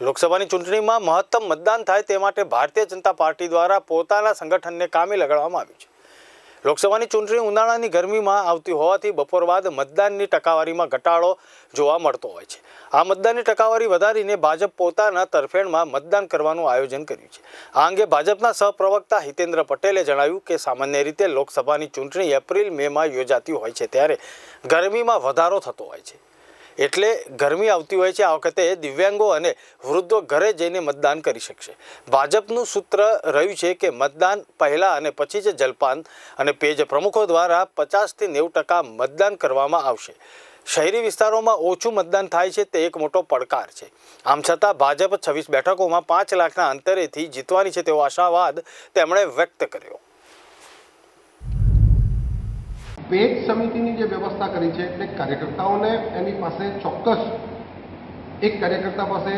લોકસભાની ચૂંટણીમાં મહત્તમ મતદાન થાય તે માટે ભારતીય જનતા પાર્ટી દ્વારા પોતાના સંગઠનને કામે લગાડવામાં આવ્યું છે. લોકસભાની ચૂંટણી ઉનાળાની ગરમીમાં આવતી હોવાથી બપોર બાદ મતદાનની ટકાવારીમાં ઘટાડો જોવા મળતો હોય છે. આ મતદાનની ટકાવારી વધારીને ભાજપ પોતાના તરફેણમાં મતદાન કરવાનું આયોજન કર્યું છે. આ અંગે ભાજપના સહપ્રવક્તા હિતેન્દ્ર પટેલે જણાવ્યું કે સામાન્ય રીતે લોકસભાની ચૂંટણી એપ્રિલ, મેમાં યોજાતી હોય છે ત્યારે ગરમીમાં વધારો થતો હોય છે. એટલે ગરમી આવતી હોય છે આ વખતે દિવ્યાંગો અને વૃદ્ધો ઘરે જઈને મતદાન કરી શકશે. ભાજપનું સૂત્ર રહ્યું છે કે મતદાન પહેલાં અને પછી જ જલપાન અને પેજ પ્રમુખો દ્વારા પચાસથી નેવું ટકા મતદાન કરવામાં આવશે. શહેરી વિસ્તારોમાં ઓછું મતદાન થાય છે તે એક મોટો પડકાર છે. આમ છતાં ભાજપ છવ્વીસ બેઠકોમાં પાંચ લાખના અંતરેથી જીતવાની છે તેવો આશાવાદ તેમણે વ્યક્ત કર્યો. પેજ સમિતિની જે વ્યવસ્થા કરી છે એટલે કાર્યકર્તાઓને એની પાસે ચોક્કસ એક કાર્યકર્તા પાસે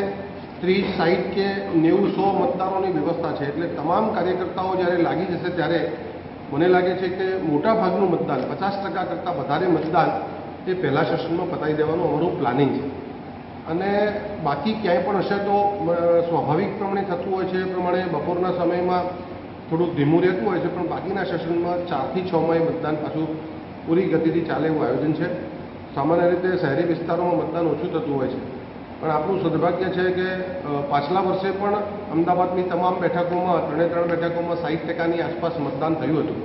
ત્રીસ સાઠ કે નેવું સો મતદારોની વ્યવસ્થા છે. એટલે તમામ કાર્યકર્તાઓ જ્યારે લાગી જશે ત્યારે મને લાગે છે કે મોટા ભાગનું મતદાન, પચાસ ટકા કરતાં વધારે મતદાન એ પહેલા સેશનમાં પતાવી દેવાનું અમારું પ્લાનિંગ છે. અને બાકી ક્યાંય પણ હશે તો સ્વાભાવિક પ્રમાણે થતું હોય છે એ પ્રમાણે બપોરના સમયમાં થોડુંક ધીમું રહેતું હોય છે, પણ બાકીના સેશનમાં ચારથી છમાં એ મતદાન પાછું પૂરી ગતિથી ચાલે એવું આયોજન છે. સામાન્ય રીતે શહેરી વિસ્તારોમાં મતદાન ઓછું થતું હોય છે. પણ આપણું સદભાગ્ય છે કે પાછલા વર્ષે પણ અમદાવાદની તમામ બેઠકોમાં, ત્રણે ત્રણ બેઠકોમાં સાઠ ટકાની આસપાસ મતદાન થયું હતું.